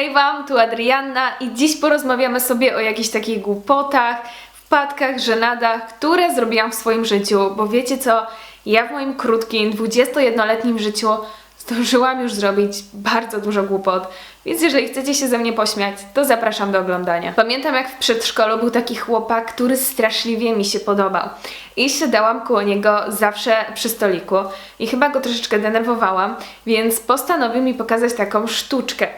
Hej Wam, tu Adrianna i dziś porozmawiamy sobie o jakichś takich głupotach, wpadkach, żenadach, które zrobiłam w swoim życiu, bo wiecie co, ja w moim krótkim, 21-letnim życiu zdążyłam już zrobić bardzo dużo głupot, więc jeżeli chcecie się ze mnie pośmiać, to zapraszam do oglądania. Pamiętam jak w przedszkolu był taki chłopak, który straszliwie mi się podobał i siadałam koło niego zawsze przy stoliku i chyba go troszeczkę denerwowałam, więc postanowił mi pokazać taką sztuczkę.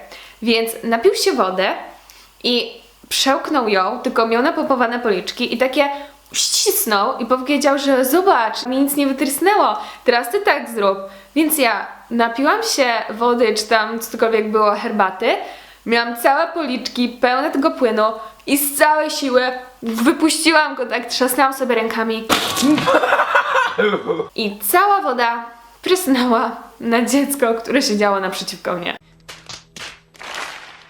Więc napił się wodę i przełknął ją, tylko miał napompowane policzki i takie ścisnął i powiedział, że zobacz, mi nic nie wytrysnęło, teraz ty tak zrób. Więc ja napiłam się wody, czy tam cokolwiek było, herbaty, miałam całe policzki pełne tego płynu i z całej siły wypuściłam go tak, trzasnęłam sobie rękami i cała woda prysnęła na dziecko, które siedziało naprzeciwko mnie.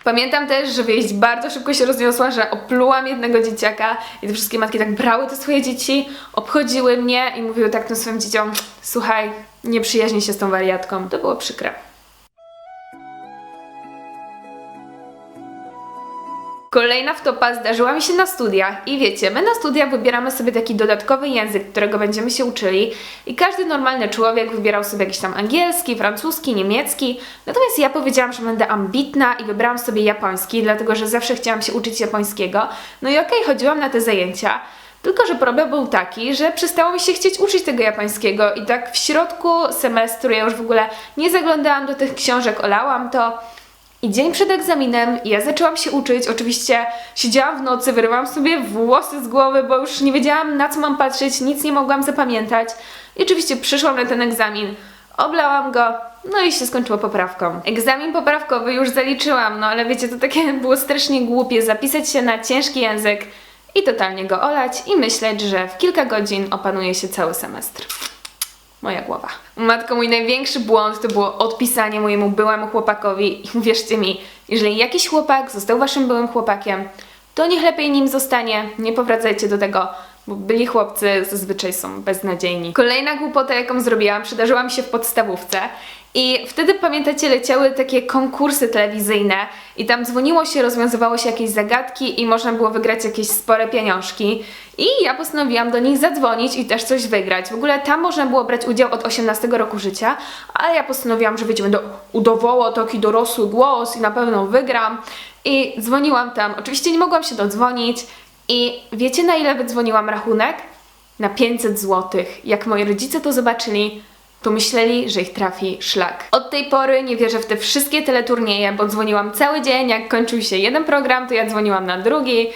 Pamiętam też, że wieść bardzo szybko się rozniosła, że oplułam jednego dzieciaka i te wszystkie matki tak brały te swoje dzieci, obchodziły mnie i mówiły tak tym swoim dzieciom słuchaj, nie przyjaźnij się z tą wariatką. To było przykre. Kolejna wtopa zdarzyła mi się na studiach i wiecie, my na studiach wybieramy sobie taki dodatkowy język, którego będziemy się uczyli i każdy normalny człowiek wybierał sobie jakiś tam angielski, francuski, niemiecki, natomiast ja powiedziałam, że będę ambitna i wybrałam sobie japoński, dlatego że zawsze chciałam się uczyć japońskiego. No i okej, chodziłam na te zajęcia, tylko że problem był taki, że przestało mi się chcieć uczyć tego japońskiego i tak w środku semestru ja już w ogóle nie zaglądałam do tych książek, olałam to. I dzień przed egzaminem ja zaczęłam się uczyć. Oczywiście siedziałam w nocy, wyrywałam sobie włosy z głowy, bo już nie wiedziałam na co mam patrzeć, nic nie mogłam zapamiętać. I oczywiście przyszłam na ten egzamin, oblałam go, no i się skończyło poprawką. Egzamin poprawkowy już zaliczyłam, no ale wiecie, to takie było strasznie głupie zapisać się na ciężki język i totalnie go olać i myśleć, że w kilka godzin opanuje się cały semestr. Moja głowa. Matko, mój największy błąd to było odpisanie mojemu byłemu chłopakowi i uwierzcie mi, jeżeli jakiś chłopak został waszym byłym chłopakiem, to niech lepiej nim zostanie, nie powracajcie do tego, bo byli chłopcy zazwyczaj są beznadziejni. Kolejna głupota, jaką zrobiłam, przydarzyła mi się w podstawówce i wtedy, pamiętacie, leciały takie konkursy telewizyjne i tam dzwoniło się, rozwiązywało się jakieś zagadki i można było wygrać jakieś spore pieniążki. I ja postanowiłam do nich zadzwonić i też coś wygrać. W ogóle tam można było brać udział od 18 roku życia, ale ja postanowiłam, że wiecie, będę udawała taki dorosły głos i na pewno wygram. I dzwoniłam tam. Oczywiście nie mogłam się dodzwonić i wiecie na ile wydzwoniłam rachunek? Na 500 zł. Jak moi rodzice to zobaczyli, to myśleli, że ich trafi szlak. Od tej pory nie wierzę w te wszystkie teleturnieje, bo dzwoniłam cały dzień, jak kończył się jeden program, to ja dzwoniłam na drugi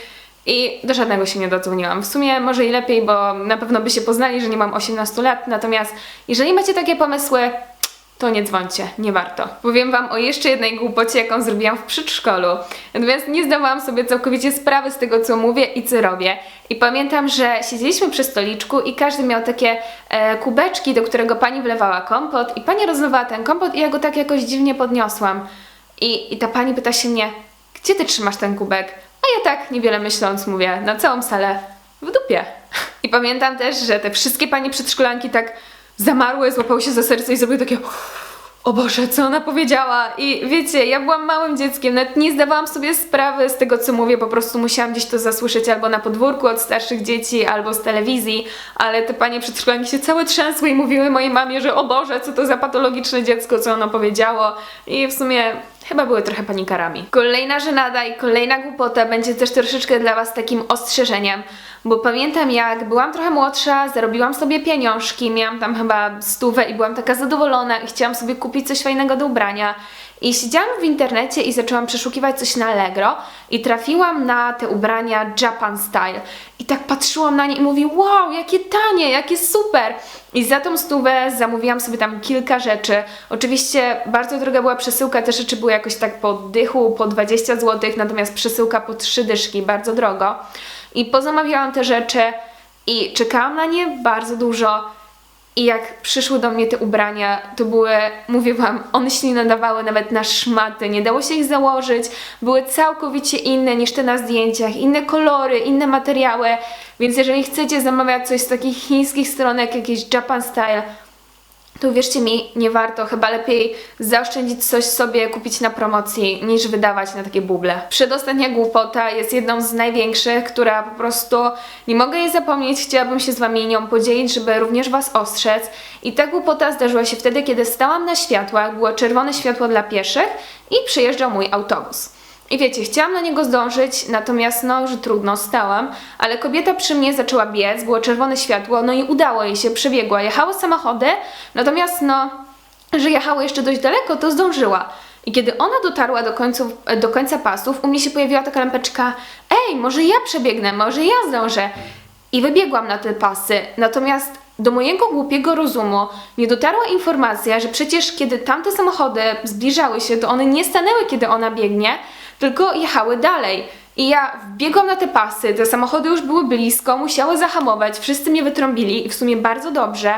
i do żadnego się nie dodzwoniłam. W sumie może i lepiej, bo na pewno by się poznali, że nie mam 18 lat, natomiast jeżeli macie takie pomysły, to nie dzwońcie, nie warto. Powiem Wam o jeszcze jednej głupocie, jaką zrobiłam w przedszkolu. Natomiast nie zdawałam sobie całkowicie sprawy z tego, co mówię i co robię. I pamiętam, że siedzieliśmy przy stoliczku i każdy miał takie e, kubeczki, do którego pani wlewała kompot i pani rozlewała ten kompot i ja go tak jakoś dziwnie podniosłam. I, I ta pani pyta się mnie, gdzie ty trzymasz ten kubek? A ja tak, niewiele myśląc, mówię, na całą salę, w dupie. I pamiętam też, że te wszystkie panie przedszkolanki tak zamarły, złapały się za serce i zrobiły takie o Boże, co ona powiedziała? I wiecie, ja byłam małym dzieckiem, nawet nie zdawałam sobie sprawy z tego, co mówię, po prostu musiałam gdzieś to zasłyszeć albo na podwórku od starszych dzieci, albo z telewizji, ale te panie przedszkolanki się całe trzęsły i mówiły mojej mamie, że o Boże, co to za patologiczne dziecko, co ono powiedziało i w sumie chyba były trochę panikarami. Kolejna żenada i kolejna głupota będzie też troszeczkę dla Was takim ostrzeżeniem, bo pamiętam jak byłam trochę młodsza, zarobiłam sobie pieniążki, miałam tam chyba stówę i byłam taka zadowolona i chciałam sobie kupić coś fajnego do ubrania. I siedziałam w internecie i zaczęłam przeszukiwać coś na Allegro i trafiłam na te ubrania Japan Style. I tak patrzyłam na nie i mówię, wow, jakie tanie, jakie super. I za tą stówę zamówiłam sobie tam kilka rzeczy. Oczywiście bardzo droga była przesyłka, te rzeczy były jakoś tak po dychu, po 20 zł, natomiast przesyłka po 3 dyszki, bardzo drogo. I pozamawiałam te rzeczy i czekałam na nie bardzo dużo. I jak przyszły do mnie te ubrania, to były, mówię wam, one się nie nadawały nawet na szmaty, nie dało się ich założyć, były całkowicie inne niż te na zdjęciach, inne kolory, inne materiały, więc jeżeli chcecie zamawiać coś z takich chińskich stronek, jakieś Japan Style, to uwierzcie mi, nie warto. Chyba lepiej zaoszczędzić coś sobie, kupić na promocji, niż wydawać na takie buble. Przedostatnia głupota jest jedną z największych, która po prostu nie mogę jej zapomnieć. Chciałabym się z Wami nią podzielić, żeby również Was ostrzec. I ta głupota zdarzyła się wtedy, kiedy stałam na światłach, było czerwone światło dla pieszych i przyjeżdżał mój autobus. I wiecie, chciałam na niego zdążyć, natomiast no już trudno, stałam, ale kobieta przy mnie zaczęła biec, było czerwone światło, no i udało jej się, przebiegła. Jechały samochody, natomiast no, że jechały jeszcze dość daleko, to zdążyła. I kiedy ona dotarła do, do końca pasów, u mnie się pojawiła taka lampeczka, ej, może ja przebiegnę, może ja zdążę. I wybiegłam na te pasy, natomiast do mojego głupiego rozumu nie dotarła informacja, że przecież kiedy tamte samochody zbliżały się, to one nie stanęły, kiedy ona biegnie, tylko jechały dalej. I ja wbiegłam na te pasy, te samochody już były blisko, musiały zahamować, wszyscy mnie wytrąbili i w sumie bardzo dobrze.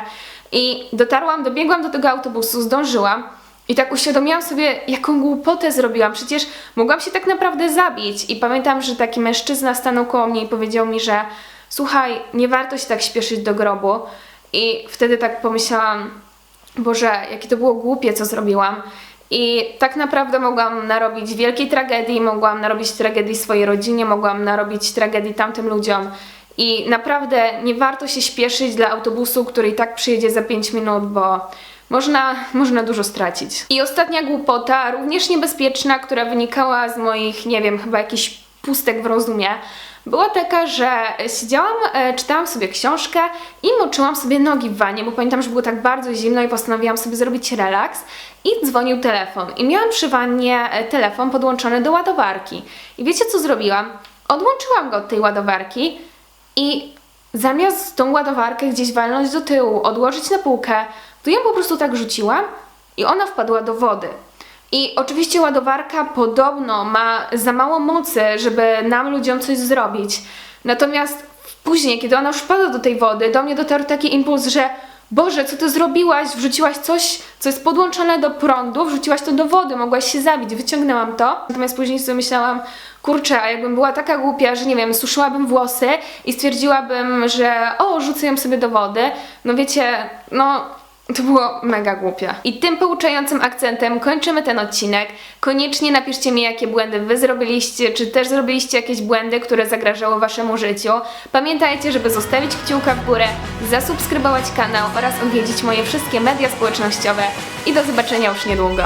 I dotarłam, dobiegłam do tego autobusu, zdążyłam. I tak uświadomiłam sobie, jaką głupotę zrobiłam. Przecież mogłam się tak naprawdę zabić. I pamiętam, że taki mężczyzna stanął koło mnie i powiedział mi, że słuchaj, nie warto się tak śpieszyć do grobu. I wtedy tak pomyślałam, Boże, jakie to było głupie, co zrobiłam. I tak naprawdę mogłam narobić wielkiej tragedii, mogłam narobić tragedii swojej rodzinie, mogłam narobić tragedii tamtym ludziom. I naprawdę nie warto się śpieszyć dla autobusu, który i tak przyjedzie za 5 minut, bo można, można dużo stracić. I ostatnia głupota, również niebezpieczna, która wynikała z moich, nie wiem, chyba jakichś pustek w rozumie, była taka, że siedziałam, e, czytałam sobie książkę i moczyłam sobie nogi w wanie, bo pamiętam, że było tak bardzo zimno i postanowiłam sobie zrobić relaks i dzwonił telefon. I miałam przy wannie e, telefon podłączony do ładowarki. I wiecie co zrobiłam? Odłączyłam go od tej ładowarki i zamiast tą ładowarkę gdzieś walnąć do tyłu, odłożyć na półkę, to ją po prostu tak rzuciłam i ona wpadła do wody. I oczywiście ładowarka podobno ma za mało mocy, żeby nam ludziom coś zrobić. Natomiast później, kiedy ona już wpadła do tej wody, do mnie dotarł taki impuls, że Boże, co ty zrobiłaś? Wrzuciłaś coś, co jest podłączone do prądu, wrzuciłaś to do wody, mogłaś się zabić. Wyciągnęłam to. Natomiast później sobie myślałam, kurczę, a jakbym była taka głupia, że nie wiem, suszyłabym włosy i stwierdziłabym, że o, rzucę ją sobie do wody. No wiecie, no to było mega głupie. I tym pouczającym akcentem kończymy ten odcinek. Koniecznie napiszcie mi, jakie błędy wy zrobiliście, czy też zrobiliście jakieś błędy, które zagrażały waszemu życiu. Pamiętajcie, żeby zostawić kciuka w górę, zasubskrybować kanał oraz odwiedzić moje wszystkie media społecznościowe. I do zobaczenia już niedługo.